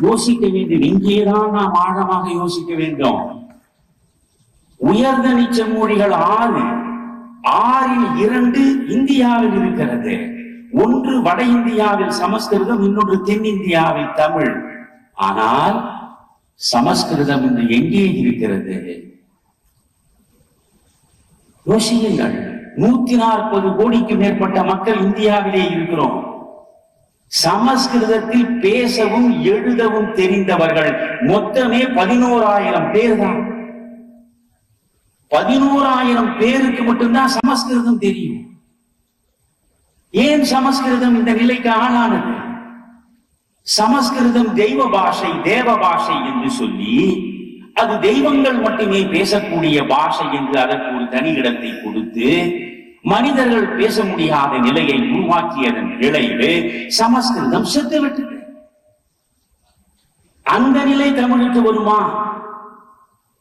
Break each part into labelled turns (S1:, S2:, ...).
S1: யோசிக்க வேண்டும். இங்கேதான் நாம் ஆழமாக யோசிக்க வேண்டும். உயர்ந்த நீச்ச மொழிகள் ஆறு. ஆறில் இரண்டு இந்தியாவில் இருக்கிறது. ஒன்று வட இந்தியாவில் சமஸ்கிருதம் இன்னொன்று தென்னிந்தியாவில் தமிழ். ஆனால் சமஸ்கிருதம் இன்று எங்கே இருக்கிறது? யோசியுங்கள். நூத்தி நாற்பது கோடிக்கு மேற்பட்ட மக்கள் இந்தியாவிலே இருக்கிறோம். சமஸ்கிருதத்தில் பேசவும் எழுதவும் தெரிந்தவர்கள் மொத்தமே பதினோராயிரம் பேர் தான். பதினோராயிரம் பேருக்கு மட்டும்தான் சமஸ்கிருதம் தெரியும். ஏன் சமஸ்கிருதம் இந்த நிலைக்கு ஆளானது? சமஸ்கிருதம் தெய்வ பாஷை தேவ பாஷை என்று சொல்லி அது தெய்வங்கள் மட்டுமே பேசக்கூடிய பாஷை என்று அதற்கு ஒரு தனி இடத்தை கொடுத்து மனிதர்கள் பேச முடியாத நிலையை உருவாக்கியதன் விளைவு சமஸ்கிருதம் செத்துவிட்டது. அந்த நிலை தமிழுக்கு வருமா?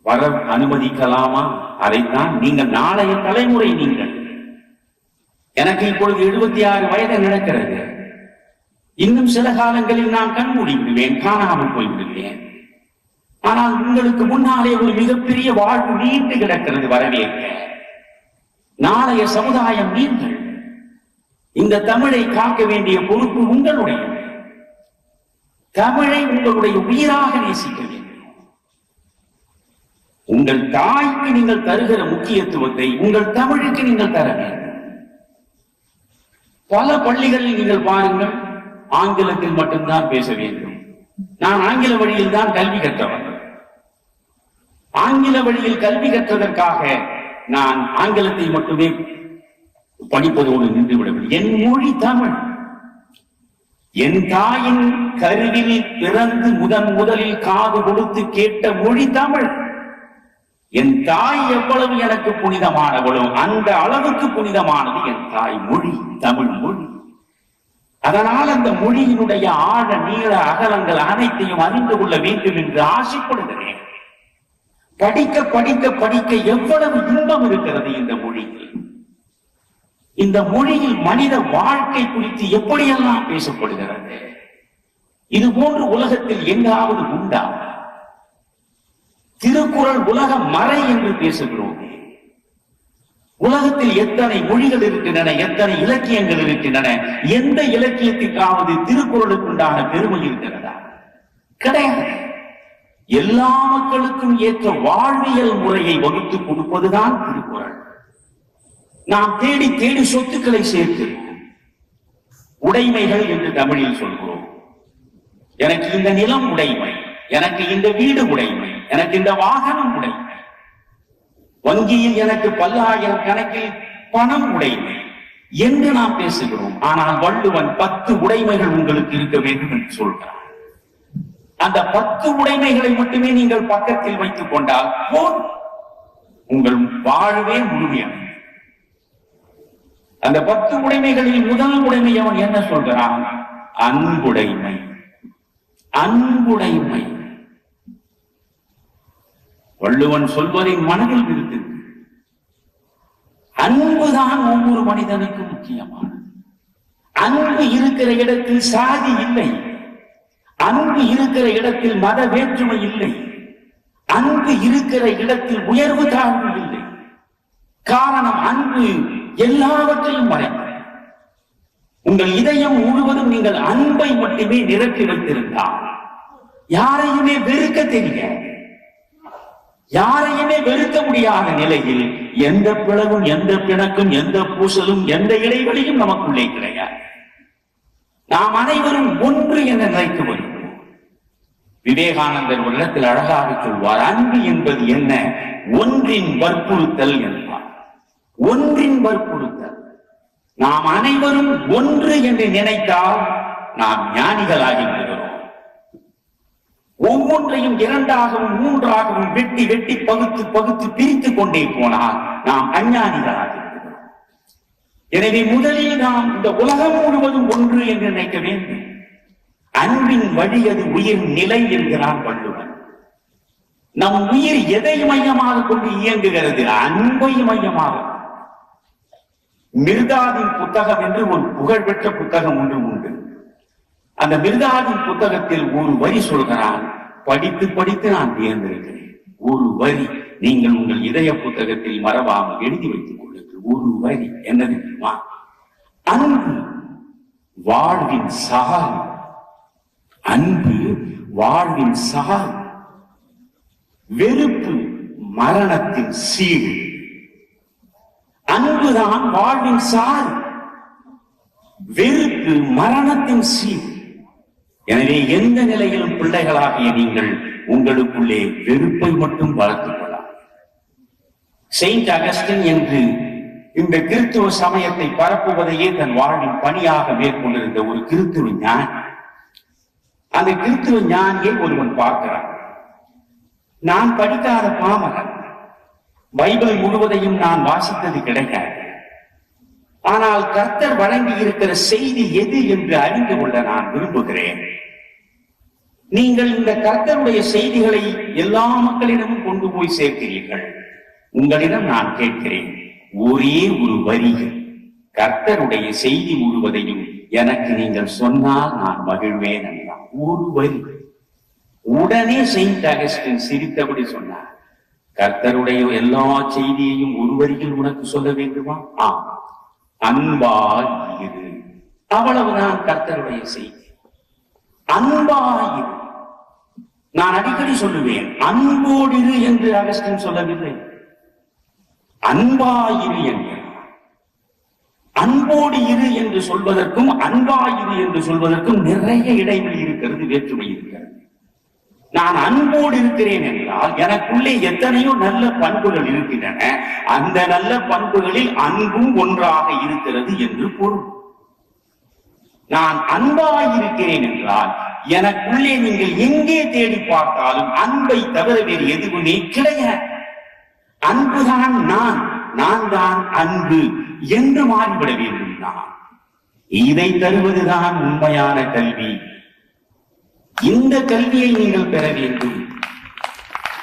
S1: வர அனுமதிக்கலாமா? அதைத்தான் நீங்கள் நாளைய தலைமுறை நீங்கள். எனக்கு இப்பொழுது எழுபத்தி ஆறு வயது நடக்கிறது. இன்னும் சில காலங்களில் நான் கண்மூடி விடுவேன் காணாமல் போய்விடுவேன். ஆனால் உங்களுக்கு முன்னாலே ஒரு மிகப்பெரிய வாழ்வு நீண்டு கிடக்கிறது வரவேற்க. நாளைய சமுதாயம் நீங்கள் இந்த தமிழை காக்க வேண்டிய பொறுப்பு உங்களுடைய. தமிழை உங்களுடைய உயிராக நேசிக்க வேண்டும். உங்கள் தாய்க்கு நீங்கள் தருகிற முக்கியத்துவத்தை உங்கள் தமிழுக்கு நீங்கள் தர வேண்டும். பல பள்ளிகளில் நீங்கள் பாருங்கள் ஆங்கிலத்தில் மட்டும்தான் பேச வேண்டும். நான் ஆங்கில வழியில் தான் கல்வி கற்றவன். ஆங்கில வழியில் கல்வி கற்றதற்காக நான் ஆங்கிலத்தை மட்டுமே படிப்பதோடு நின்று விடவில்லை என் மொழி தமிழ். என் தாயின் கருவில் பிறந்து முதன் முதலில் காது கொடுத்து கேட்ட மொழி தமிழ். என் தாய் எவ்வளவு எனக்கு புனிதமானவளோ அந்த அளவுக்கு புனிதமானது என் தாய் மொழி தமிழ் மொழி. அதனால் அந்த மொழியினுடைய ஆழ நீள அகலங்கள் அனைத்தையும் அறிந்து கொள்ள வேண்டும் என்று ஆசைப்படுகிறேன். படிக்க படிக்க படிக்க எவ்வளவு இன்பம் இருக்கிறது இந்த மொழியில்? இந்த மொழியில் மனித வாழ்க்கை குறித்து எப்படியெல்லாம் பேசப்படுகிறது? இது போன்று உலகத்தில் எங்காவது உண்டா? திருக்குறள் உலக மறை என்று பேசுகிறோம். உலகத்தில் எத்தனை மொழிகள் இருக்கின்றன எத்தனை இலக்கியங்கள் இருக்கின்றன எந்த இலக்கியத்திற்காவது திருக்குறளுக்குண்டான பெருமை இருக்கிறதா? கிடையாது. எல்லா மக்களுக்கும் ஏற்ற வாழ்வியல் முறையை வகுத்து கொடுப்பதுதான் திருக்குறள். நாம் தேடி தேடி சொத்துக்களை சேர்க்கிறோம் உடைமைகள் என்று தமிழில் சொல்கிறோம். எனக்கு இந்த நிலம் உடைமை எனக்கு இந்த வீடு உடைமை எனக்கு இந்த வாகனம் உடைமை. வங்கியில் எனக்கு பல்லாயிரம் கணக்கில் பணம் உடைமை என்று நாம் பேசுகிறோம். ஆனால் வள்ளுவன் பத்து உடைமைகள் உங்களுக்கு இருக்க வேண்டும் என்று சொல்றான் அந்த பத்து உடைமைகளை மட்டுமே நீங்கள் பக்கத்தில் வைத்துக் கொண்டால் போதும். உங்கள் வாழ்வே முழுமையான அந்த பத்து உடைமைகளில் முதல் உடைமை அவன் என்ன சொல்கிறான்? அன்புடைமை. அன்புடைமை. வள்ளுவன் சொல்வதை மனதில் விருத்து. அன்புதான் ஒவ்வொரு மனிதனுக்கும் முக்கியமானது. அன்பு இருக்கிற இடத்தில் சாதி இல்லை. அன்பு இருக்கிற இடத்தில் மத வேற்றுமை இல்லை. அன்பு இருக்கிற இடத்தில் உயர்வு தாழ்வு இல்லை. காரணம் அன்பு எல்லாவற்றையும் மறைக்கும். உங்கள் இதயம் முழுவதும் நீங்கள் அன்பை மட்டுமே நிரப்பி வைத்திருந்தால் யாரையுமே வெறுக்க தெரியாது. யாரையுமே வெறுக்க முடியாத நிலையில் எந்த பிளவும் எந்த பிணக்கும் எந்த பூசலும் எந்த இடைவெளியும் நமக்குள்ளே கிடையாது. நாம் அனைவரும் ஒன்று என நினைத்து வரும் விவேகானந்தர் ஒரு இடத்தில் அழகாக சொல்வார் அன்பு என்பது என்ன? ஒன்றின் வற்புறுத்தல் என்பார் ஒன்றின் வற்புறுத்தல். நாம் அனைவரும் ஒன்று என்று நினைத்தால் நாம் ஞானிகளாகி விடுகிறோம் ஒவ்வொன்றையும் இரண்டாகவும் மூன்றாகவும் வெட்டி வெட்டி பகுத்து பகுத்து பிரித்துக் கொண்டே போனால் நாம் அஞ்ஞானிகளாக எனவே முதலில் நாம் இந்த உலகம் முழுவதும் ஒன்று என்று நினைக்க வேண்டும். அன்பின் வழி அது உயிர் நிலை என்கிறான் வள்ளுவர். நம் உயிர் எதை மையமாக கொண்டு இயங்குகிறது? அன்பை மையமாக. மிர்தாதின் புத்தகம் என்று ஒரு புகழ்பெற்ற புத்தகம் ஒன்று உண்டு. அந்த மிர்தாதின் புத்தகத்தில் ஒரு வரி சொல்கிறான் படித்து படித்து நான் வியந்திருக்கிறேன். ஒரு வரி. நீங்கள் உங்கள் இதய புத்தகத்தில் மறவாமல் எழுதி வைத்துக் கொள்ளுங்கள். ஒரு வரி. என்ன தெரியுமா? அன்பு வாழ்வின் சால் அன்பு வாழ்வின் சால் வெறுப்பு மரணத்தின் சீடு. அன்புதான் வாழ்வின் சால் வெறுப்பு மரணத்தின் சீடு. எனவே எந்த நிலையிலும் பிள்ளைகளாகிய நீங்கள் உங்களுக்குள்ளே வெறுப்பை மட்டும் வளர்த்துக் கொள்ளலாம். செயின்ட் அகஸ்டின் என்று இந்த கிறிஸ்துவ சமயத்தை பரப்புவதையே தன் வாழ்வின் பணியாக மேற்கொண்டிருந்த ஒரு கிறிஸ்துவ ஞானி அந்த கிறித்துவ ஞானியை ஒருவன் பார்க்கிறான். நான் படிக்காத பாமகன். பைபிள் முழுவதையும் நான் வாசித்தது கிடையாது ஆனால் கர்த்தர் வழங்கி இருக்கிற செய்தி எது என்று அறிந்து கொள்ள நான் விரும்புகிறேன். நீங்கள் இந்த கர்த்தருடைய செய்திகளை எல்லா மக்களிடமும் கொண்டு போய் சேர்க்கிறீர்கள். உங்களிடம் நான் கேட்கிறேன் ஒரே ஒரு வரியில் கர்த்தருடைய செய்தி முழுவதையும் எனக்கு நீங்கள் சொன்னால் நான் மகிழ்வேன் என்றான். ஒரு வரி உடனே செயின்ட் அகஸ்டின் சிரித்தபடி சொன்னார் கர்த்தருடைய எல்லா செய்தியையும் ஒரு வரியில் உனக்கு சொல்ல வேண்டுமா? ஆம் அன்பாய் இரு அவ்வளவுதான் கர்த்தருடைய செய்தி. அன்பாய் இரு நான் அடிக்கடி சொல்லுவேன் அன்போடு இரு என்று அகஸ்டின் சொல்லவில்லை. அன்பாயிரு என்று. அன்போடு இரு என்று சொல்வதற்கும் அன்பாயிரு என்று சொல்வதற்கும் நிறைய இடைவெளி இருக்கிறது வேற்றுமை இருக்கிறது. நான் அன்போடு இருக்கிறேன் என்றால் எனக்குள்ளே எத்தனையோ நல்ல பண்புகள் இருக்கின்றன. அந்த நல்ல பண்புகளில் அன்பும் ஒன்றாக இருக்கிறது என்று பொருள். நான் அன்பாயிருக்கிறேன் என்றால் எனக்குள்ளே நீங்கள் எங்கே தேடி பார்த்தாலும் அன்பை தவிர வேறு எதுவுமே கிடையாது. அன்புதான் நான். நான் தான் அன்பு என்று மாறிவிட வேண்டும் நான் இதை தருவதுதான் உண்மையான கல்வி. இந்த கல்வியை நீங்கள் பெற வேண்டும்.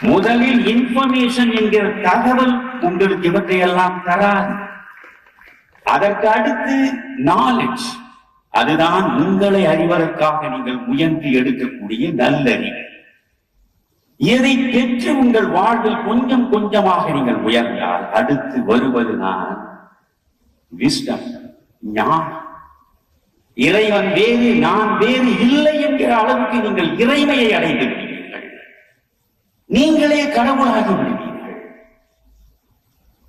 S1: முதலில் இன்ஃபர்மேஷன் என்கிற தகவல் உங்களுக்கு இவற்றையெல்லாம் தராது. அதற்கு அடுத்து நாலேஜ் அதுதான் உங்களை அறிவதற்காக நீங்கள் முயன்று எடுக்கக்கூடிய நல்லறிவு இதை பெற்று உங்கள் வாழ்வில் கொஞ்சம் கொஞ்சமாக நீங்கள் உயர்ந்தால் அடுத்து வருவது நான்? விஸ்டம் ஞானம். இறைவன் வேறு நான் வேறு இல்லை என்கிற அளவுக்கு நீங்கள் இறைமையை அடைந்து விடுவீர்கள். நீங்களே கடவுளாகி விடுவீர்கள்.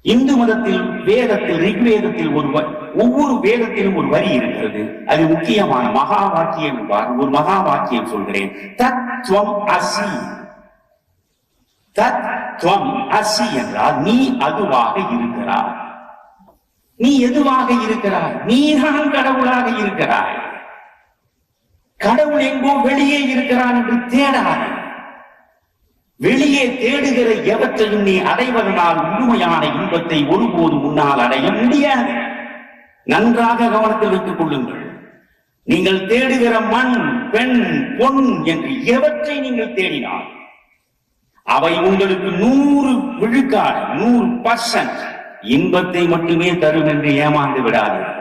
S1: இந்து மதத்தில் வேதத்தில் ரிக்வேதத்தில் ஒரு ஒவ்வொரு வேதத்திலும் ஒரு வரி இருக்கிறது. அது முக்கியமான மகா வாக்கியம் என்பார். ஒரு மகா வாக்கியம் சொல்கிறேன். தத்துவம் அசி. தத்துவம் அசி என்றால் நீ அதுவாக இருக்கிறாய். நீ எதுவாக இருக்கிறாய்? நீதான் கடவுளாக இருக்கிறாய். கடவுள் எங்கோ வெளியே இருக்கிறான் என்று தேடாத. வெளியே தேடுகிற எவற்றையும் நீ அடைவதனால் முழுமையான இன்பத்தை ஒருபோதும் முன்னால் அடைய முடியாது. நன்றாக கவனத்தில் வைத்துக் கொள்ளுங்கள். நீங்கள் தேடுகிற மண் பெண் பொன் என்று எவற்றை நீங்கள் தேடினால் அவை உங்களுக்கு நூறு விழுக்காடு நூறு பர்சன்ட் இன்பத்தை மட்டுமே தரும் என்று ஏமாந்து விடாதீர்கள்.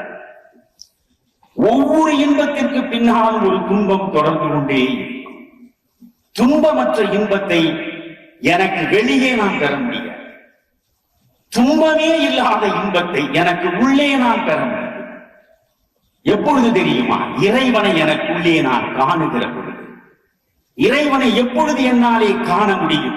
S1: ஒவ்வொரு இன்பத்திற்கு பின்னாலும் ஒரு துன்பம் தொடர்ந்து கொண்டே துன்பமற்ற இன்பத்தை எனக்கு வெளியே நான் பெற முடியாது. துன்பமே இல்லாத இன்பத்தை எனக்கு உள்ளே நான் பெற முடியும் எப்பொழுது தெரியுமா? இறைவனை எனக்குள்ளே நான் காணுகிற இறைவனை எப்பொழுது என்னாலே காண முடியும்?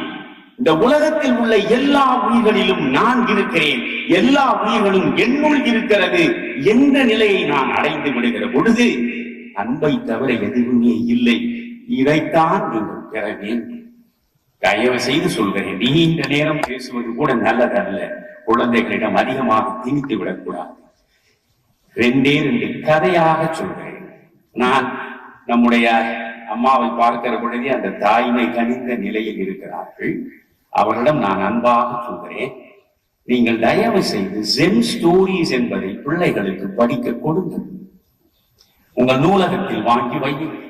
S1: இந்த உலகத்தில் உள்ள எல்லா உயிர்களிலும் நான் இருக்கிறேன். எல்லா உயிர்களும் என்னுள் இருக்கிறது என்ற நிலையை நான் அடைந்து விடுகிற பொழுது அன்பை தவிர எதுவுமே இல்லை. இதைத்தான் நீங்கள் பெற வேண்டும். தயவு செய்து சொல்கிறேன் நீண்ட நேரம் பேசுவது கூட நல்லதல்ல. குழந்தைகளிடம் அதிகமாக திணித்து விடக்கூடாது. ரெண்டே ரெண்டு கதையாக சொல்கிறேன். நான் நம்முடைய அம்மாவை பார்க்கிற பொழுதே அந்த தாய்மை கனிந்த நிலையில் இருக்கிறார்கள். அவர்களிடம் நான் அன்பாக சொல்கிறேன் நீங்கள் தயவு செய்து ஜென் ஸ்டோரிஸ் என்பதை பிள்ளைகளுக்கு படிக்க கொடுங்கள். உங்கள் நூலகத்தில் வாங்கி வையுங்கள்.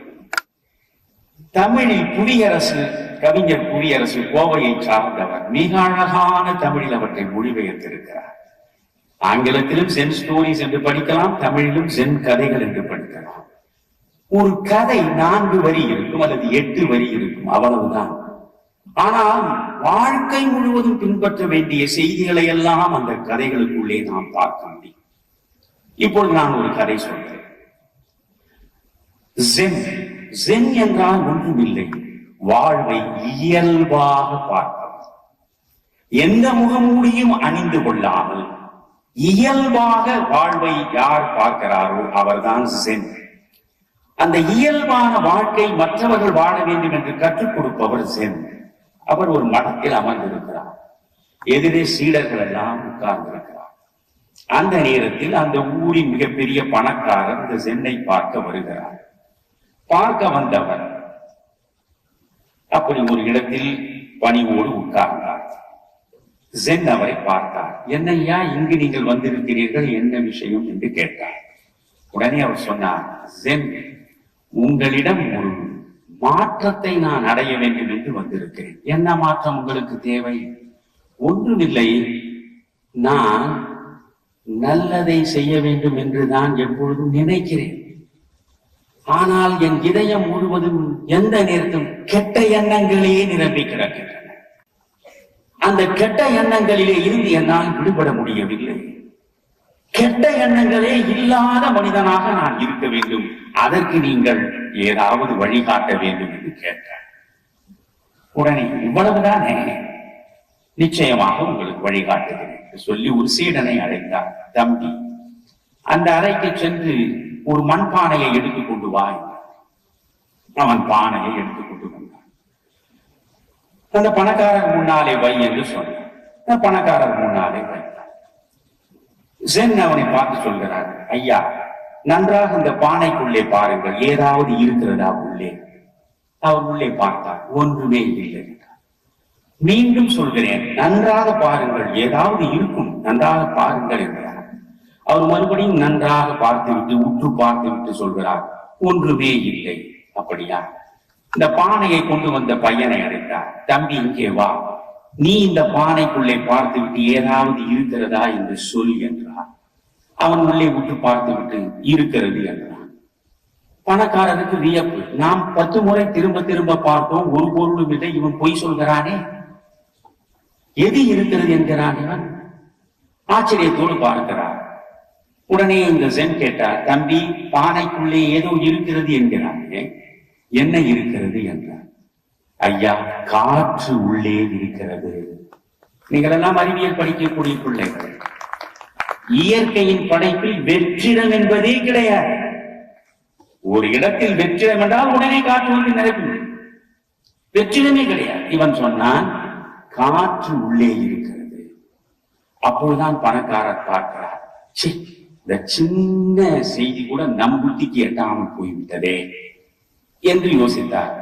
S1: தமிழில் புவியரசு கவிஞர் புவியரசு கோவையை சார்ந்தவர் மிக அழகான தமிழில் அவற்றை மொழிபெயர்த்திருக்கிறார். ஆங்கிலத்திலும் சென் ஸ்டோரிஸ் என்று படிக்கலாம் தமிழிலும் சென் கதைகள் என்று படிக்கலாம். ஒரு கதை நான்கு வரி இருக்கும் அல்லது எட்டு வரி இருக்கும் அவ்வளவுதான். ஆனால் வாழ்க்கை முழுவதும் பின்பற்ற வேண்டிய செய்திகளை எல்லாம் அந்த கதைகளுக்குள்ளே நாம் பார்க்க முடியும். இப்பொழுது நான் ஒரு கதை சொல்றேன். ஜென் ஜென் என்றால் ஒன்றுமில்லை. வாழ்வை இயல்பாக பார்ப்பது. எந்த முகமூடியும் அணிந்து கொள்ளாமல் இயல்பாக வாழ்வை யார் பார்க்கிறாரோ அவர்தான் ஜென் அந்த இயல்பான வாழ்க்கை மற்றவர்கள் வாழ வேண்டும் என்று கற்றுக் கொடுப்பவர் சென். அவர் ஒரு மடத்தில் அமர்ந்திருக்கிறார். எதிரே சீடர்கள் எல்லாம் உட்கார்ந்திருக்கிறார். அந்த நேரத்தில் அந்த ஊரின் மிகப்பெரிய பணக்காரர் இந்த சென்னை பார்க்க வருகிறார். பார்க்க வந்தவர் அப்படி ஒரு இடத்தில் பணிவோடு உட்கார்ந்தார். ஜென் அவரை பார்த்தார். என்னையா இங்கு நீங்கள் வந்திருக்கிறீர்கள்? என்ன விஷயம்? என்று கேட்டார். உடனே அவர் சொன்னார் சென் உங்களிடம் ஒரு மாற்றத்தை நான் அடைய வேண்டும் என்று வந்திருக்கிறேன். என்ன மாற்றம் உங்களுக்கு தேவை? ஒன்றுமில்லை. நான் நல்லதை செய்ய வேண்டும் என்று நான் எப்பொழுதும் நினைக்கிறேன். ஆனால் என் இதயம் முழுவதும் எந்த நேரத்தும் கெட்ட எண்ணங்களே நிரம்பி கிடக்கின்றன. அந்த கெட்ட எண்ணங்களிலே இருந்து என்னால் விடுபட முடியவில்லை. கெட்ட எண்ணங்களே இல்லாத மனிதனாக நான் இருக்க வேண்டும். அதற்கு நீங்கள் ஏதாவது வழிகாட்ட வேண்டும் என்று கேட்டார். உடனே இவ்வளவுதானே? நிச்சயமாக உங்களுக்கு வழிகாட்டுகிறேன் என்று சொல்லி ஒரு சீடனை அழைத்தார். தம்பி அந்த அறைக்கு சென்று ஒரு மண்பானையை எடுத்துக் கொண்டு வா என்றார். அவன் பானையை எடுத்துக் கொண்டு வந்தான். அந்த பணக்காரர் முன்னாலே வை என்று சொன்னார். பணக்காரர் முன்னாலே வை. சென் அவனை பார்த்து சொல்கிறார் ஐயா நன்றாக இந்த பானைக்குள்ளே பாருங்கள் ஏதாவது இருக்கிறதா உள்ளே? அவர் உள்ளே பார்த்தார் ஒன்றுமே இல்லை மீண்டும் சொல்கிறேன் நன்றாக பாருங்கள் ஏதாவது இருக்கும் நன்றாக பாருங்கள் என்றார். அவர் மறுபடியும் நன்றாக பார்த்துவிட்டு உற்று பார்த்துவிட்டு சொல்கிறார் ஒன்றுமே இல்லை அப்படியா? இந்த பானையை கொண்டு வந்த பையனை அழைத்தார் தம்பி இங்கே வா. நீ இந்த பானைக்குள்ளே பார்த்துவிட்டு ஏதாவது இருக்கிறதா என்று சொல் என்றார் அவன் உள்ளே விட்டு பார்த்துவிட்டு இருக்கிறது என்றான். பணக்காரனுக்கு வியப்பு. நாம் பத்து முறை திரும்ப திரும்ப பார்த்தோம் ஒரு பொருளும் இல்லை இவன் பொய் சொல்கிறானே. எது இருக்கிறது என்கிறான் இவன்? ஆச்சரியத்தோடு பார்க்கிறார். உடனே இந்த சென் கேட்டார் தம்பி பானைக்குள்ளே ஏதோ இருக்கிறது என்கிறானே. என்ன இருக்கிறது? என்றார். ஐயா காற்று உள்ளே இருக்கிறது. நீங்கள் எல்லாம் அறிவியல் படிக்கக்கூடிய பிள்ளைகள். இயற்கையின் படைப்பில் வெற்றிடம் என்பதே கிடையாது. ஒரு இடத்தில் வெற்றிடம் என்றால் உடனே காற்று வந்து நிரப்பிவிடும் வெற்றிடமே கிடையாது. இவன் சொன்னான் காற்று உள்ளே இருக்கிறது. அப்பொழுதுதான் பணக்காரர் பார்க்கிறார். ச்சீ, இந்த சின்ன செய்தி கூட நம் புத்திக்கு எட்டாமல் போய்விட்டதே என்று யோசித்தார்.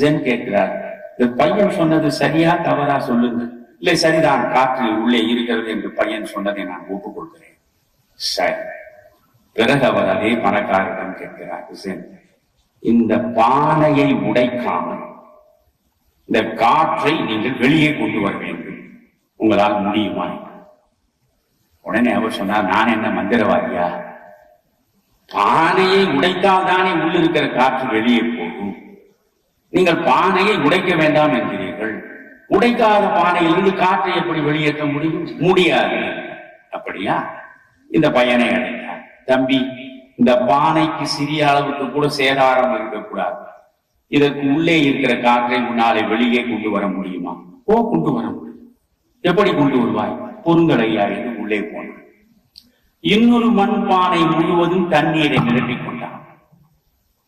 S1: ஜென் கேட்கிறார் இந்த பையன் சொன்னது சரியா தவறா சொல்லுங்க. இல்லை சரிதான் காற்று உள்ளே இருக்கிறது என்று பையன் சொன்னதை நான் ஒப்புக்கொள்கிறேன். சரி. பிறகு அவர் அதே பணக்காரிடம் கேட்கிறார் ஜென் இந்த பானையை உடைக்காமல் இந்த காற்றை நீங்கள் வெளியே கொண்டு வர வேண்டும். உங்களால் முடியுமா? உடனே அவர் சொன்னார் நான் என்ன மந்திரவாதியா? பானையை உடைத்தால் தானே உள்ள இருக்கிற காற்று வெளியே போகும். நீங்கள் பானையை உடைக்க வேண்டாம் என்கிறீர்கள். உடைக்காத பானையிலிருந்து காற்றை எப்படி வெளியேற்ற முடியும்? முடியாது. அப்படியா? இந்த பையனை அடைந்தார். தம்பி இந்த பானைக்கு சிறிய அளவுக்கு கூட சேதாரம் இருக்கக்கூடாது. இதற்கு உள்ளே இருக்கிற காற்றை முன்னாலே வெளியே கொண்டு வர முடியுமா? ஓ கொண்டு வர முடியும். எப்படி கொண்டு வருவாய்? பொருந்தடையா என்று உள்ளே போனான். இன்னொரு மண் பானை முழுவதும் தண்ணீரை நிரப்பிக் கொண்டான்.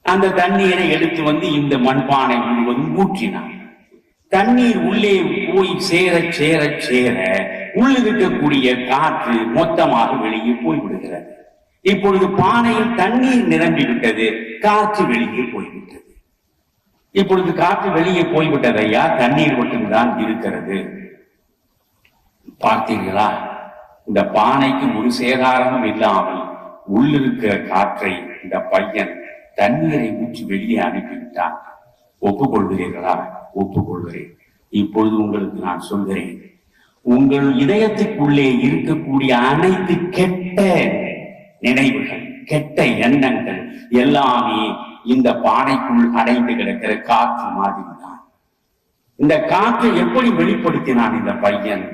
S1: அந்த தண்ணீரை எடுத்து வந்து இந்த மண்பானை முழுவதும் ஊற்றினான் தண்ணீர் உள்ளே போய் சேர சேர சேர உள்ளிருக்கக்கூடிய காற்று மொத்தமாக வெளியே போய்விடுகிறது. இப்பொழுது பானையில் தண்ணீர் நிரம்பிவிட்டது காற்று வெளியே போய்விட்டது. இப்பொழுது காற்று வெளியே போய்விட்டது ஐயா தண்ணீர் மட்டும்தான் இருக்கிறது? பார்த்தீர்களா? இந்த பானைக்கு ஒரு சேதாரமும் இல்லாமல் உள்ளிருக்கிற காற்றை இந்த பையன் தண்ணீரை ஊற்றி வெளியே அனுப்பிவிட்டான் ஒப்புக்கொள்கிறீர்களா? ஒப்புக்கொள்கிறேன். இப்பொழுது உங்களுக்கு நான் சொல்கிறேன். உங்கள் இதயத்துக்குள்ளே இருக்கக்கூடிய அனைத்து கெட்ட நினைவுகள் கெட்ட எண்ணங்கள் எல்லாமே இந்த பானைக்குள் அடைந்து கிடக்கிற காற்று மாதிரி தான் இந்த காற்றை எப்படி வெளிப்படுத்தினான் இந்த பையன்?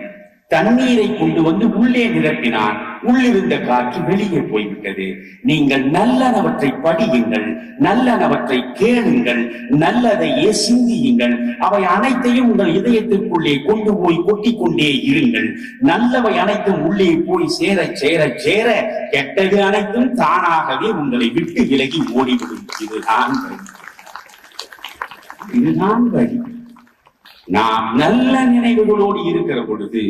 S1: தண்ணீரை கொண்டு வந்து உள்ளே நிரப்பினான். உள்ளிருந்த காற்று வெளியே போய்விட்டது. நீங்கள் நல்லனவற்றை படியுங்கள் நல்லனவற்றை கேளுங்கள் நல்லதையே சிந்தியுங்கள். அவை அனைத்தையும் உங்கள் இதயத்திற்குள்ளே கொண்டு போய் கொட்டிக் கொண்டே இருங்கள். நல்லவை அனைத்தும் உள்ளே போய் சேர சேர சேர கெட்டது அனைத்தும் தானாகவே உங்களை விட்டு விலகி ஓடிவிடும். இதுதான் வழி. இதுதான் வழி. நாம் நல்ல நினைவுகளோடு இருக்கிற பொழுது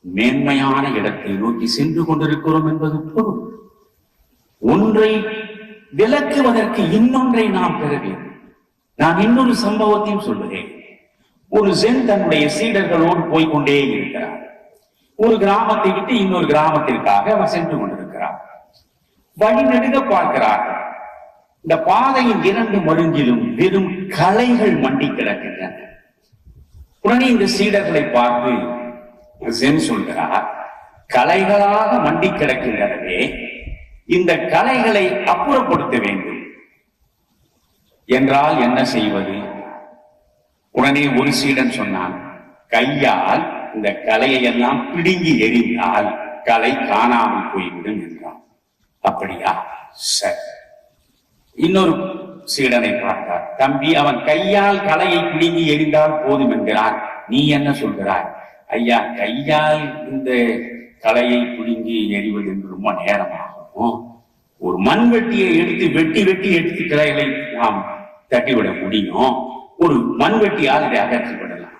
S1: மேன்மையான இடத்தை நோக்கி சென்று கொண்டிருக்கிறோம் என்பது பொருள். ஒன்றை விளக்குவதற்கு இன்னொன்றை நாம் பெற வேண்டும். நான் இன்னொரு சம்பவத்தையும் சொல்லுகிறேன். ஒரு சென் தன்னுடைய சீடர்களோடு போய்கொண்டே இருக்கிறார். ஒரு கிராமத்தை விட்டு இன்னொரு கிராமத்திற்காக அவர் சென்று கொண்டிருக்கிறார். வழி நெடுக பார்க்கிறார்கள். இந்த பாதையின் இரண்டு மருங்கிலும் வெறும் களைகள் மண்டி கிடக்கின்றன. உடனே இந்த சீடர்களை பார்த்து சென் சொல்கிறார் கலைகளாக மண்டி கிடக்கின்றனவே இந்த கலைகளை அப்புறப்படுத்த வேண்டும். என்றால் என்ன செய்வது? உடனே ஒரு சீடன் சொன்னான் கையால் இந்த கலையை எல்லாம் பிடுங்கி எறிந்தால் கலை காணாமல் போய்விடும் என்றான். அப்படியா சரி. இன்னொரு சீடனை பார்த்தார். தம்பி அவன் கையால் கலையை பிடுங்கி எறிந்தால் போதும் என்கிறான் நீ என்ன சொல்கிறாய்? ஐயா கையால் இந்த கலையை பிடுங்கி எறிவது என்று ரொம்ப நேரமாகும். ஒரு மண்வெட்டியை எடுத்து வெட்டி வெட்டி எடுத்து கிளைகளை நாம் தட்டிவிட முடியும். ஒரு மண்வெட்டியால் இதை அகற்றிவிடலாம்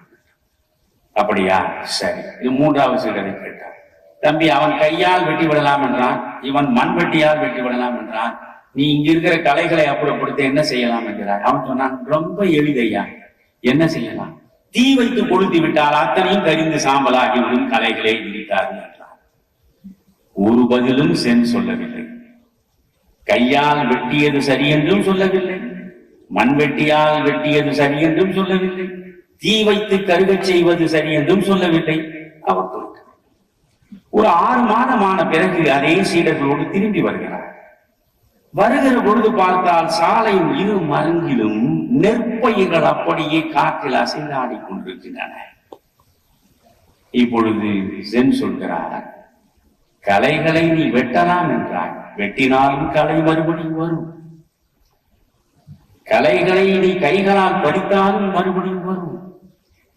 S1: அப்படியா? சரி. இது மூன்றாவது சீடனை கேட்டார். தம்பி அவன் கையால் வெட்டி விடலாம் என்றான். இவன் மண்வெட்டியால் வெட்டி விடலாம் என்றான். நீ இங்க இருக்கிற கலைகளை அப்புறப்படுத்த என்ன செய்யலாம் என்கிறார். அவன் சொன்னான் ரொம்ப எளிதையா? என்ன செய்யலாம்? தீ வைத்து கொளுத்தி விட்டால் அத்தனையும் கரிந்து சாம்பலாகிவிடும் கலைகளை இருக்கிறார்கள் என்றார். ஒரு பதிலும் சென் சொல்லவில்லை. கையால் வெட்டியது சரி என்றும் சொல்லவில்லை. மண்வெட்டியால் வெட்டியது சரி என்றும் சொல்லவில்லை. தீ வைத்து கருகச் செய்வது சரி என்றும் சொல்லவில்லை. அவர் ஒரு ஆறு மாதமான பிறகு அதே சீடர்களோடு திரும்பி வருகிறார். வருகிற பொழுது பார்த்தால் சாலையின் இரு மருங்கிலும் நெற்பயிர்கள் அப்படியே காற்றில் அசைந்தாடி கொண்டிருக்கின்றன. இப்பொழுது சென் சொல்கிறார் கலைகளை நீ வெட்டலாம் என்றாய் வெட்டினாலும் கலை மறுபடியும் வரும். கலைகளை நீ கைகளால் படித்தாலும் மறுபடியும் வரும்.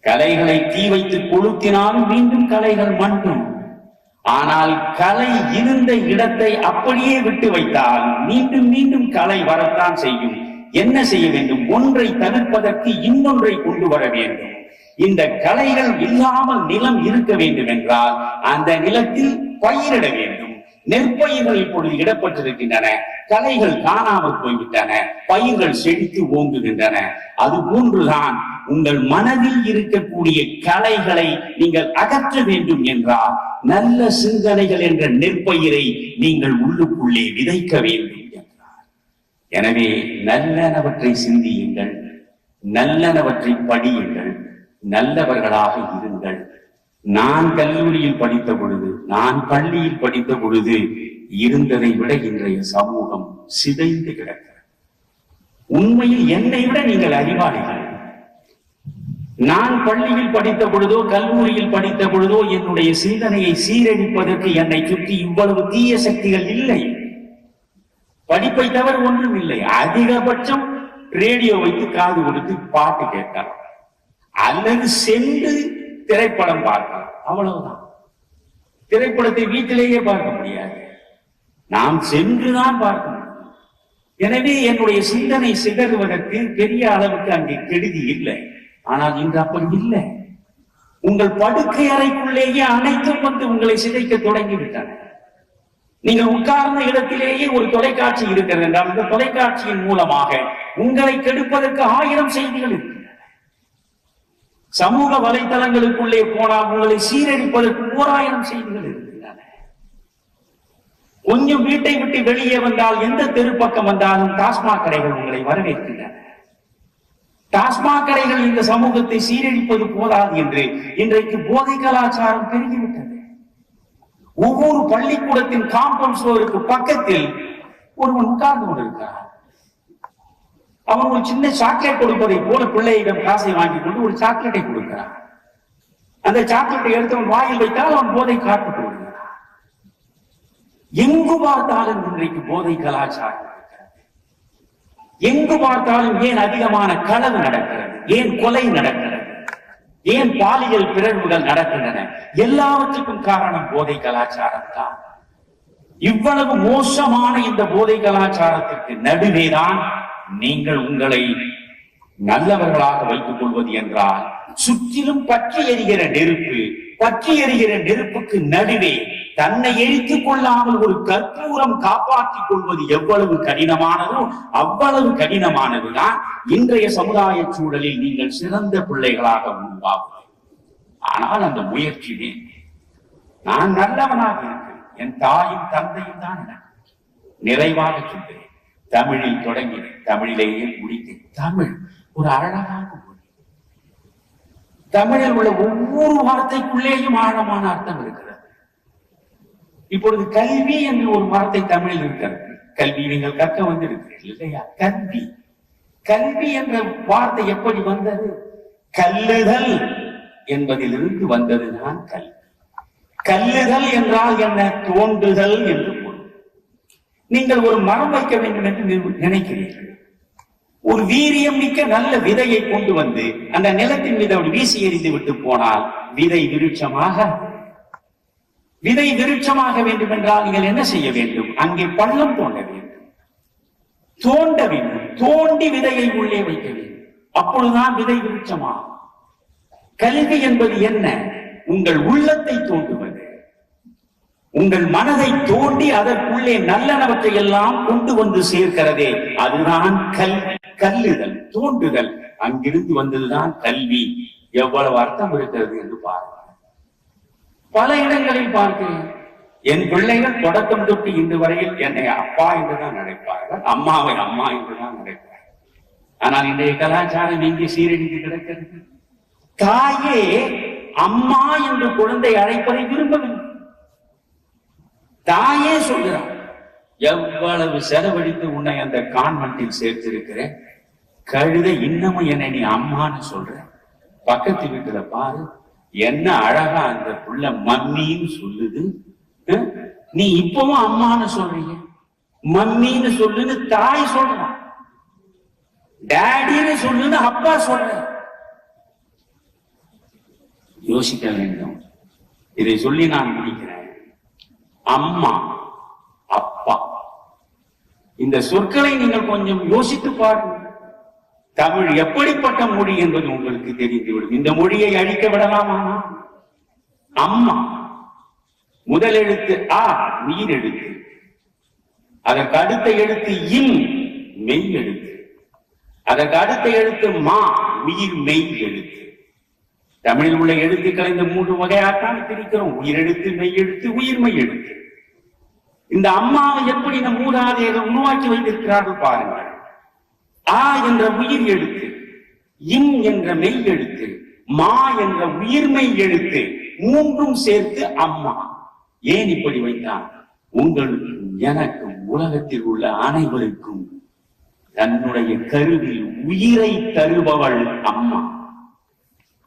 S1: கலைகளை தீ வைத்து கொளுத்தினாலும் மீண்டும் கலைகள் மண்டும் ஆனால் கலை இருந்த இடத்தை அப்படியே விட்டு வைத்தால் மீண்டும் மீண்டும் கலை வரத்தான் செய்யும். என்ன செய்ய வேண்டும்? ஒன்றை தவிர்ப்பதற்கு இன்னொன்றை கொண்டு வர வேண்டும். இந்த கலைகள் இல்லாமல் நிலம் இருக்க வேண்டும் என்றால் அந்த நிலத்தில் பயிரிட வேண்டும். நெற்பயிர்கள் இப்பொழுது இடப்பட்டிருக்கின்றன. கலைகள் காணாமல் போய்விட்டன. பயிர்கள் செழித்து ஓங்குகின்றன. அது போன்றுதான் உங்கள் மனதில் இருக்கக்கூடிய கலைகளை நீங்கள் அகற்ற வேண்டும் என்றால் நல்ல சிந்தனைகள் என்ற நெற்பயிரை நீங்கள் உள்ளுக்குள்ளே விதைக்க வேண்டும் என்றார். எனவே நல்லனவற்றை சிந்தியுங்கள் நல்லனவற்றை படியுங்கள் நல்லவர்களாக இருங்கள். நான் கல்லூரியில் படித்த பொழுது நான் பள்ளியில் படித்த பொழுது இருந்ததை விட இன்றைய சமூகம் சிதைந்து கிடக்கிறது. உண்மையில் என்னை விட நீங்கள் அறிவாளிகள். நான் பள்ளியில் படித்த பொழுதோ கல்லூரியில் படித்த பொழுதோ என்னுடைய சிந்தனையை சீரழிப்பதற்கு என்னை சுற்றி இவ்வளவு தீய சக்திகள் இல்லை. படிப்பை தவிர ஒன்றும் இல்லை. அதிகபட்சம் ரேடியோ வைத்து காது கொடுத்து பாட்டு கேட்கலாம். அல்லது சென்று திரைப்படம் பார்க்கலாம். அவ்வளவுதான். திரைப்படத்தை வீட்டிலேயே பார்க்க முடியாது. நாம் சென்றுதான் பார்க்க முடியும் எனவே என்னுடைய சிந்தனை சிதறுவதற்கு பெரிய அளவுக்கு அங்கே கெடுதி இல்லை. ஆனால் இன்று அப்படி இல்லை. உங்கள் படுக்கை அறைக்குள்ளேயே அனைத்தும் வந்து உங்களை சிதைக்க தொடங்கி விட்டன நீங்கள் உட்கார்ந்த இடத்திலேயே ஒரு தொலைக்காட்சி இருக்கிறது என்றால் இந்த தொலைக்காட்சியின் மூலமாக உங்களை கெடுப்பதற்கு ஆயிரம் செய்திகள் இருக்கின்றன. சமூக வலைத்தளங்களுக்குள்ளே போனால் உங்களை சீரழிப்பதற்கு ஓராயிரம் செய்திகள் இருக்கின்றன. கொஞ்சம் வீட்டை விட்டு வெளியே வந்தால் எந்த தெருப்பக்கம் வந்தாலும் டாஸ்மாக் கடைகள் உங்களை வரவேற்கின்றன. டாஸ்மாக் கடைகள் இந்த சமூகத்தை சீரழிப்பது போதாது என்று இன்றைக்கு போதை கலாச்சாரம் பெருகிவிட்டது. ஒவ்வொரு பள்ளிக்கூடத்தின் காம்பவுண்ட் சுவருக்கு பக்கத்தில் ஒருவன் உட்கார்ந்து கொண்டிருக்கிறார் அவன் ஒரு சின்ன சாக்லேட் கொடுப்பதை போல பிள்ளையிடம் காசை வாங்கி கொண்டு ஒரு சாக்லேட்டை கொடுக்கிறான். அந்த சாக்லேட்டை எடுத்தவன் வாயில் வைத்தால் அவன் போதை காட்டுட்டு கொள்கிறான் எங்கு பார்த்தாலும் இன்றைக்கு போதை கலாச்சாரம். எங்கு பார்த்தாலும் ஏன் அதிகமான களவு நடக்கிறது? ஏன் கொலை நடக்கிறது? ஏன் பாலியல் பிறழ்வுகள் நடக்கின்றன? எல்லாவற்றுக்கும் காரணம் போதை கலாச்சாரம் தான் இவ்வளவு மோசமான இந்த போதை கலாச்சாரத்திற்கு நடுவேதான் நீங்கள் உங்களை நல்லவர்களாக வைத்துக் கொள்வது என்றால் சுற்றிலும் பற்றி எரிகிற நெருப்பு பற்றி எரிகிற நெருப்புக்கு நடுவே தன்னை எரித்துக் கொள்ளாமல் ஒரு கற்பூரம் காப்பாற்றிக் கொள்வது எவ்வளவு கடினமானதோ அவ்வளவு கடினமானதுதான் இன்றைய சமுதாய சூழலில் நீங்கள் சிறந்த பிள்ளைகளாக உருவாகுவது ஆனால் அந்த முயற்சியே நான் நல்லவனாக இருக்கிறேன். என் தாயும் தந்தையும் தான் எனக்கு நிறைவாக சொல்கிறேன். தமிழில் தொடங்கினேன். தமிழிலேயே முடித்தேன்? தமிழ் ஒரு அழகான மொழி. தமிழில் உள்ள ஒவ்வொரு வார்த்தைக்குள்ளேயும் ஆழமான அர்த்தம் இருக்கிறது. இப்பொழுது கல்வி என்று ஒரு வார்த்தை தமிழில் இருக்கிறது. கல்வி நீங்கள் கற்க வந்திருக்கிறீர்கள் இல்லையா? கல்வி. கல்வி என்ற வார்த்தை எப்படி வந்தது? கல்லுதல் என்பதிலிருந்து வந்ததுதான் கல்வி. கல்லுதல் என்றால் என்ன? தோன்றுதல் என்று பொருள். நீங்கள் ஒரு மரம் வைக்க வேண்டும் என்று நினைக்கிறீர்கள். ஒரு வீரியம் மிக்க நல்ல விதையை கொண்டு வந்து அந்த நிலத்தின் மீது அப்படி வீசி எறிந்து விட்டு போனால் விதை விருட்சமாக விதை விருட்சமாக வேண்டும் என்றால் நீங்கள் என்ன செய்ய வேண்டும்? அங்கே பள்ளம் தோண்ட வேண்டும். தோண்ட வேண்டும். தோண்டி விதையை உள்ளே வைக்க வேண்டும். அப்பொழுதுதான் விதை விருட்சமாகும் கல்வி என்பது என்ன? உங்கள் உள்ளத்தை தோண்டுவது. உங்கள் மனதை தோண்டி அதற்குள்ளே நல்லனவற்றை எல்லாம் கொண்டு வந்து சேர்க்கிறதே. அதுதான் கல்வி கல்லுதல் தோண்டுதல். அங்கிருந்து வந்ததுதான் கல்வி. எவ்வளவு அர்த்தம் இருக்கிறது என்று பாருங்கள். பல இடங்களில் பார்க்கிறேன். என் பிள்ளைகள் தொடக்கம் தொட்டு இன்று வரையில் என்னை அப்பா என்றுதான் நினைப்பார்கள் அம்மாவை அம்மா என்றுதான் நினைப்பார்கள் ஆனால் இன்றைய கலாச்சாரம் இங்கே சீரழிந்து கிடக்கிறது? தாயே அம்மா என்று குழந்தை அழைப்பதை விரும்பவில்லை. தாயே சொல்கிறார் எவ்வளவு செலவழித்து உன்னை அந்த கான்வென்ட்டில் சேர்த்திருக்கிறேன். கழுத இன்னமும் என்னை நீ அம்மான்னு சொல்ற. பக்கத்து வீட்டுல பாரு என்ன அழகா அந்த புள்ள மம்மின்னு சொல்லுது நீ இப்பவும் அம்மான்னு சொல்றீங்க. மம்மின்னு சொல்லுன்னு தாய் சொல்றான் டேடின்னு சொல்லுன்னு அப்பா சொல்ற. யோசிக்க வேண்டும். இதை சொல்லி நான் முடிக்கிறேன். அம்மா அப்பா. இந்த சொற்களை நீங்கள் கொஞ்சம் யோசித்து பாருங்கள். தமிழ் எப்படிப்பட்ட மொழி என்பது உங்களுக்கு தெரிந்துவிடும். இந்த மொழியை அழிக்க விடலாமா? அம்மா. முதல் எழுத்து ஆ உயிர் எழுத்து. அதற்கு அடுத்த எழுத்து இம் மெய் எழுத்து. அதற்கு அடுத்த எழுத்து மா உயிர் மெய் எழுத்து. தமிழில் உள்ள எழுத்துக்களை இந்த மூன்று வகையாத்தான் பிரிக்கிறோம். உயிரெழுத்து மெய் எழுத்து உயிர்மெய் எழுத்து. இந்த அம்மாவை எப்படி இந்த மூதாதையர்கள் உருவாக்கி வைத்திருக்கிறார்கள் பாருங்கள். ஆ என்ற உயிர் எழுத்து இன் என்ற மெய் எழுத்து மா என்ற உயிர்மை எழுத்து மூன்றும் சேர்த்து அம்மா. ஏன் இப்படி வைத்தான் உங்களுக்கும் எனக்கும் உலகத்தில் உள்ள அனைவருக்கும் தன்னுடைய கருவில் உயிரை தருபவள் அம்மா.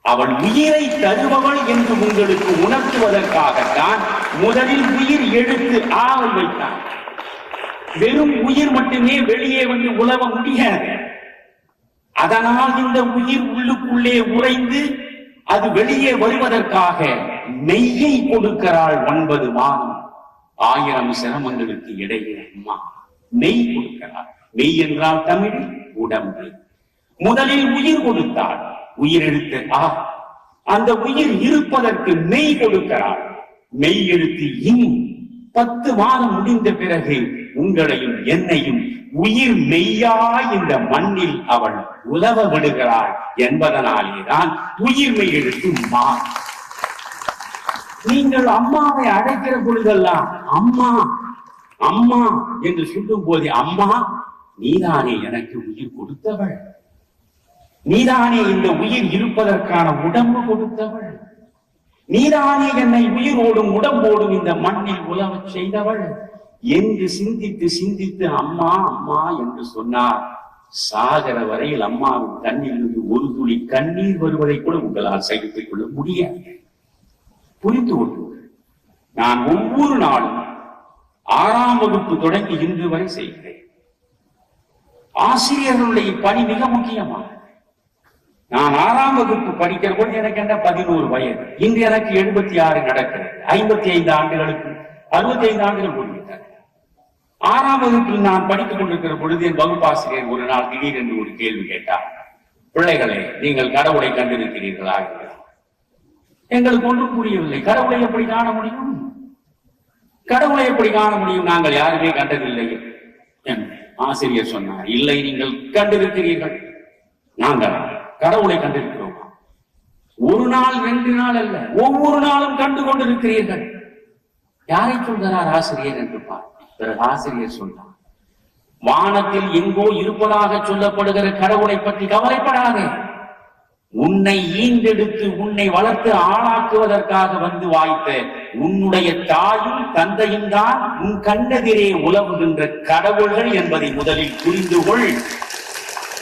S1: அவள் உயிரை தருபவள் என்று உங்களுக்கு உணர்த்துவதற்காகத்தான் முதலில் உயிர் எழுத்து ஆவல் வைத்தான் வெறும் உயிர் மட்டுமே வெளியே வந்து உழவ முடியாது. அதனால் இந்த உயிர் உள்ளுக்குள்ளே உறைந்து அது வெளியே வருவதற்காக நெய்யை கொடுக்கிறாள் ஒன்பது மாதம் ஆயிரம் சிரமங்களுக்கு இடையே அம்மா. நெய் கொடுக்கிறாள். மெய் என்றால் தமிழ் உடம்பு. முதலில் உயிர் கொடுத்தாள். உயிர் எழுத்து ஆ. அந்த உயிர் இருப்பதற்கு மெய் கொடுக்கிறாள். மெய் எழுத்து இன். பத்து மாதம் முடிந்த பிறகு உங்களையும் என்னையும் உயிர் மெய்யா இந்த மண்ணில் அவள் உதவ விடுகிறாள் என்பதனாலேதான் உயிர் மெய் எழுத்து மா. நீங்கள் அம்மாவை அழைக்கிற பொழுதெல்லாம் அம்மா அம்மா என்று சொல்லும் போதே அம்மா நீதானே எனக்கு உயிர் கொடுத்தவள். நீதானே இந்த உயிர் இருப்பதற்கான உடம்பு கொடுத்தவள். நீதானே என்னை உயிரோடும் உடம்போடும் இந்த மண்ணில் உலவச் செய்தவள். என்று சிந்தித்து சிந்தித்து அம்மா அம்மா என்று சொன்னார். சாகர வரையில் அம்மாவின் கண்ணிலிருந்து ஒரு துளி கண்ணீர் வருவதை கூட உங்களால் சகித்துக் கொள்ள முடியாது. புரிந்து கொள்ளுங்கள் நான் ஒவ்வொரு நாளும் ஆறாம் வகுப்பு தொடங்கி இன்று வரை செய்கிறேன். ஆசிரியர்களுடைய பணி மிக முக்கியமானது. நான் ஆறாம் வகுப்பு படிக்கிற போது எனக்கு என்ன பதினோரு வயது? இன்று எனக்கு எழுபத்தி ஆறு நடக்கிறது. ஐம்பத்தி ஐந்து ஆண்டுகளுக்கு அறுபத்தி ஐந்து ஆண்டுகள் ஆறாம் வகுப்பில் நான் படித்துக் கொண்டிருக்கிற பொழுது என் வகுப்பாசிரியர் ஒரு நாள் திடீரென்று ஒரு கேள்வி கேட்டார். பிள்ளைகளே நீங்கள் கடவுளை கண்டிருக்கிறீர்களா எங்களுக்கு ஒன்றும் புரியவில்லை. கடவுளை எப்படி காண முடியும்? கடவுளை எப்படி காண முடியும்? நாங்கள் யாருமே கண்டதில்லை. என்று ஆசிரியர் சொன்னார். இல்லை நீங்கள் கண்டிருக்கிறீர்கள். நாங்கள் கடவுளை கண்டிருக்கிறோம்? ஒரு நாள் ரெண்டு நாள் அல்ல. ஒவ்வொரு நாளும் கண்டு கொண்டிருக்கிறீர்கள். யாரை சொல்கிறார் ஆசிரியர்? என்று பார்த்தார். பிறகு ஆசிரியர் சொன்னார் வானத்தில் எங்கோ இருப்பதாக சொல்லப்படுகிற கடவுளை பற்றி கவலைப்படாதே. உன்னை ஈண்டெடுத்து உன்னை வளர்த்து ஆளாக்குவதற்காக வந்து வாய்த்த உன்னுடைய தாயும் தந்தையும் தான் உன் கண்ணெதிரே உலவுகின்ற கடவுள்கள் என்பதை முதலில் புரிந்து கொள்.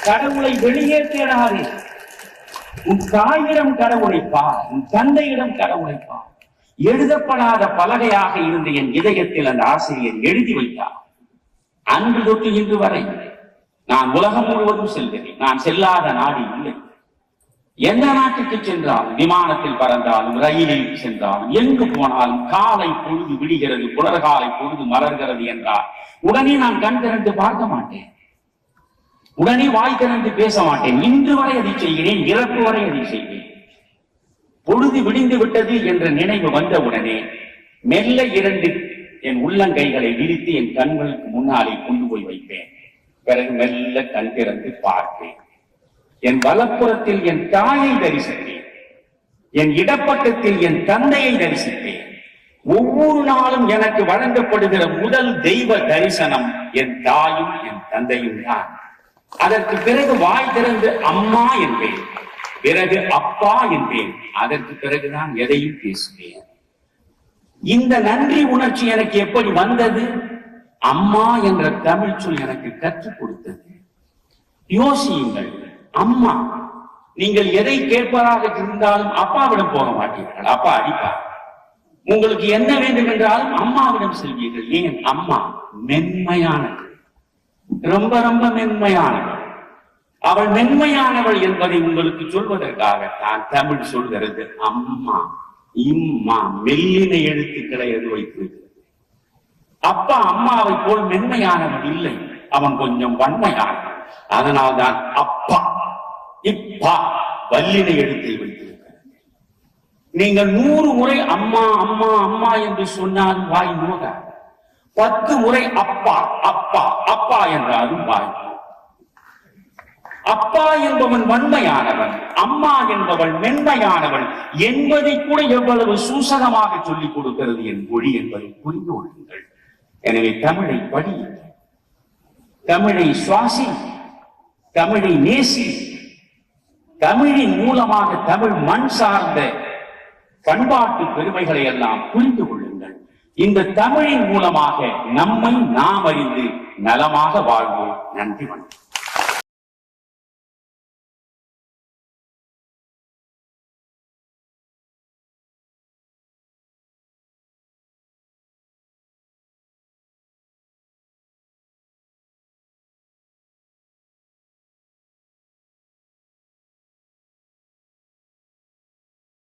S1: கடவுளை வெளியே தேடாதே. உன் தாயிடம் கடவுளை பார் உன் தந்தையிடம் கடவுளை பார். எழுதப்படாத பலகையாக இருந்த என் இதயத்தில் அந்த ஆசிரியர் எழுதி வைத்தார். அன்று தொட்டு இன்று வரை நான் உலகம் முழுவதும் செல்கிறேன். நான் செல்லாத நாடு இல்லை. எந்த நாட்டுக்கு சென்றாலும் விமானத்தில் பறந்தாலும் ரயிலில் சென்றாலும் எங்கு போனாலும் காலை பொழுது விடுகிறது புலர்காலை பொழுது மலர்கிறது என்றால் உடனே நான் கண் திறந்து பார்க்க மாட்டேன். உடனே வாய் திறந்து பேச மாட்டேன். இன்று வரை அதை செய்கிறேன் இறப்பு வரை அதை செய்கிறேன். பொழுது விடிந்து விட்டது என்ற நினைவு வந்த உடனே மெல்ல இரண்டு என் உள்ளங்கைகளை விரித்து என் கண்களுக்கு முன்னாலே கொண்டு போய் வைப்பேன். பிறகு மெல்ல கண் திறந்து பார்ப்பேன். என் வலப்புறத்தில் என் தாயை தரிசித்தேன் என் இடப்பக்கத்தில் என் தந்தையை தரிசித்தேன் ஒவ்வொரு நாளும் எனக்கு வழங்கப்படுகிற முதல் தெய்வ தரிசனம் என் தாயும் என் தந்தையும் தான். அதற்கு பிறகு வாய் திறந்து அம்மா என்பேன். பிறகு அப்பா என்றேன். அதற்கு பிறகு நான் எதையும் பேசுவேன். இந்த நன்றி உணர்ச்சி எனக்கு எப்படி வந்தது? அம்மா என்ற தமிழ் சொல் எனக்கு கற்றுக் கொடுத்தது. யோசியுங்கள் அம்மா நீங்கள் எதை கேட்பதாக இருந்தாலும் அப்பாவிடம் போக மாட்டீர்கள். அப்பா அடிப்பார் உங்களுக்கு என்ன வேண்டும் என்றாலும் அம்மாவிடம் செல்வீர்கள். ஏன்? அம்மா மென்மையானது. ரொம்ப ரொம்ப மென்மையானது. அவள் மென்மையானவள் என்பதை உங்களுக்கு சொல்வதற்காகத்தான் தமிழ் சொல்கிறது அம்மா இம்மா மெல்லின எழுத்துக்களை அது வைத்திருக்கிறது. அப்பா அம்மாவை போல் மென்மையானவன் இல்லை அவன் கொஞ்சம் வன்மையானவன் அதனால்தான் அப்பா இப்பா வல்லின எழுத்தை வைத்திருக்கிறது நீங்கள் நூறு முறை அம்மா அம்மா அம்மா என்று சொன்னாலும் வாய் நோக பத்து முறை அப்பா அப்பா அப்பா என்றாலும் வாய் அப்பா என்பவன் வன்மையானவன் அம்மா என்பவள் மென்மையானவள் என்பதை கூட எவ்வளவு சூசகமாக சொல்லிக் கொடுக்கிறது என் மொழி என்பதை புரிந்து கொள்ளுங்கள். எனவே தமிழை படி தமிழை சுவாசி தமிழை நேசி தமிழின் மூலமாக தமிழ் மண் சார்ந்த பண்பாட்டு பெருமைகளை எல்லாம் புரிந்து கொள்ளுங்கள். இந்த தமிழின் மூலமாக நம்மை நாம் அறிந்து நலமாக வாழ்வோம். நன்றி வணக்கம்.